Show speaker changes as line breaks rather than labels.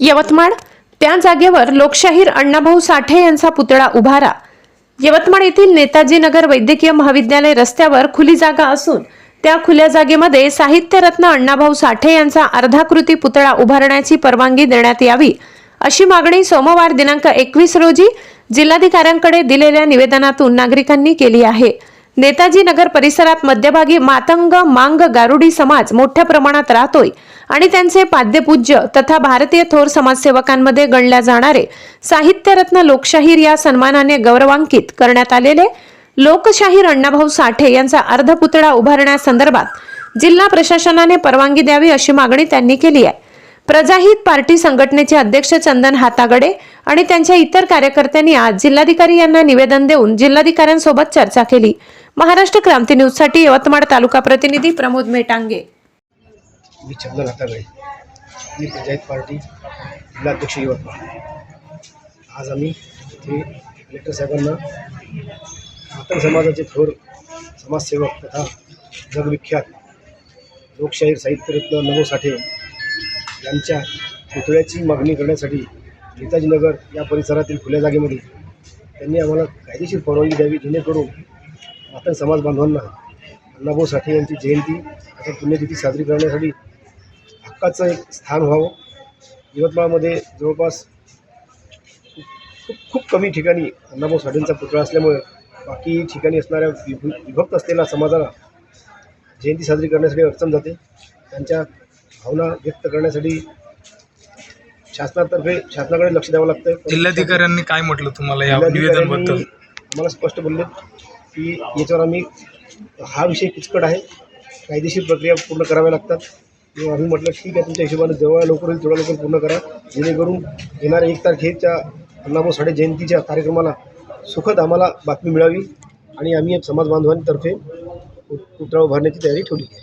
यवतमाळ. त्या जागेवर लोकशाहीर अण्णाभाऊ साठे यांचा पुतळा उभारा. यवतमाळ येथील नेताजी नगर वैद्यकीय महाविद्यालय रस्त्यावर खुली जागा असून त्या खुल्या जागेमध्ये साहित्यरत्न अण्णाभाऊ साठे यांचा अर्धाकृती पुतळा उभारण्याची परवानगी देण्यात यावी अशी मागणी सोमवार दिनांक एकवीस रोजी जिल्हाधिकाऱ्यांकडे दिलेल्या निवेदनातून नागरिकांनी केली आहे. नेताजी नगर परिसरात मध्यभागी मातंग मांग गारुडी समाज मोठ्या प्रमाणात राहतोय आणि त्यांचे पाद्यपूज्य तथा भारतीय थोर समाजसेवकांमध्ये गणल्या जाणारे साहित्यरत्न लोकशाहीर या सन्मानाने गौरवांकित करण्यात आलेले लोकशाहीर अण्णाभाऊ साठे यांचा अर्धपुतळा उभारण्यासंदर्भात जिल्हा प्रशासनाने परवानगी द्यावी अशी मागणी त्यांनी केली आहे. प्रजाहित पार्टी संघटनेचे अध्यक्ष चंदन हातागडे आणि त्यांच्या इतर कार्यकर्त्यांनी आज जिल्हाधिकारी यांना निवेदन देऊन जिल्हाधिकाऱ्यांसोबत चर्चा केली. महाराष्ट्र क्रांती न्यूजसाठी यवतमाळ तालुका प्रतिनिधी प्रमोद मेटांगे.
मी चंदन हातागडे. मी प्रजाहित पार्टी जिल्हाध्यक्ष यवतमाळ. आज आम्ही इथे कलेक्टर साहेबांना मातंग समाजाचे थोर समाजसेवक तथा जगविख्यात लोकशाहीर साहित्यरत्न नमो साठे यांच्या पुतळ्याची मागणी करण्यासाठी नेताजीनगर या परिसरातील खुल्या जागेमध्ये त्यांनी आम्हाला कायदेशीर परवानगी द्यावी जेणेकरून मातंग समाज बांधवांना अण्णाभाऊ साठे यांची जयंती तथा पुण्यतिथी साजरी करण्यासाठी हक्काचं एक स्थान व्हावं. यवतमाळमध्ये जवळपास खूप खूप खूप कमी ठिकाणी अण्णाभाऊ साठेंचा पुतळा असल्यामुळे बाकी ठिकाणी असणाऱ्या विभ विभक्त असलेल्या समाजाला जयंती साजरी करण्यासाठी अडचण जाते. त्यांच्या भावना व्यक्त करण्यासाठी शासनातर्फे शासनाकडे लक्ष द्यावं लागतं
जिल्हाधिकाऱ्यांनी काय म्हटलं तुम्हाला या निवेदनबद्दल?
आम्हाला स्पष्ट बोलले की याच्यावर आम्ही हा विषय किचकट आहे. कायदेशीर प्रक्रिया पूर्ण कराव्या लागतात. मग आम्ही म्हटलं ठीक आहे तुमच्या हिशोबाने जेव्हा लवकर होईल तेवढ्या लवकर पूर्ण करा. जेणेकरून येणाऱ्या एक तारखेच्या अण्णाभाऊ साठे जयंतीच्या कार्यक्रमाला सुखद आम्हाला बातमी मिळावी. आणि आम्ही समाज बांधवांतर्फे पुतळा उभारण्याची तयारी ठेवली आहे.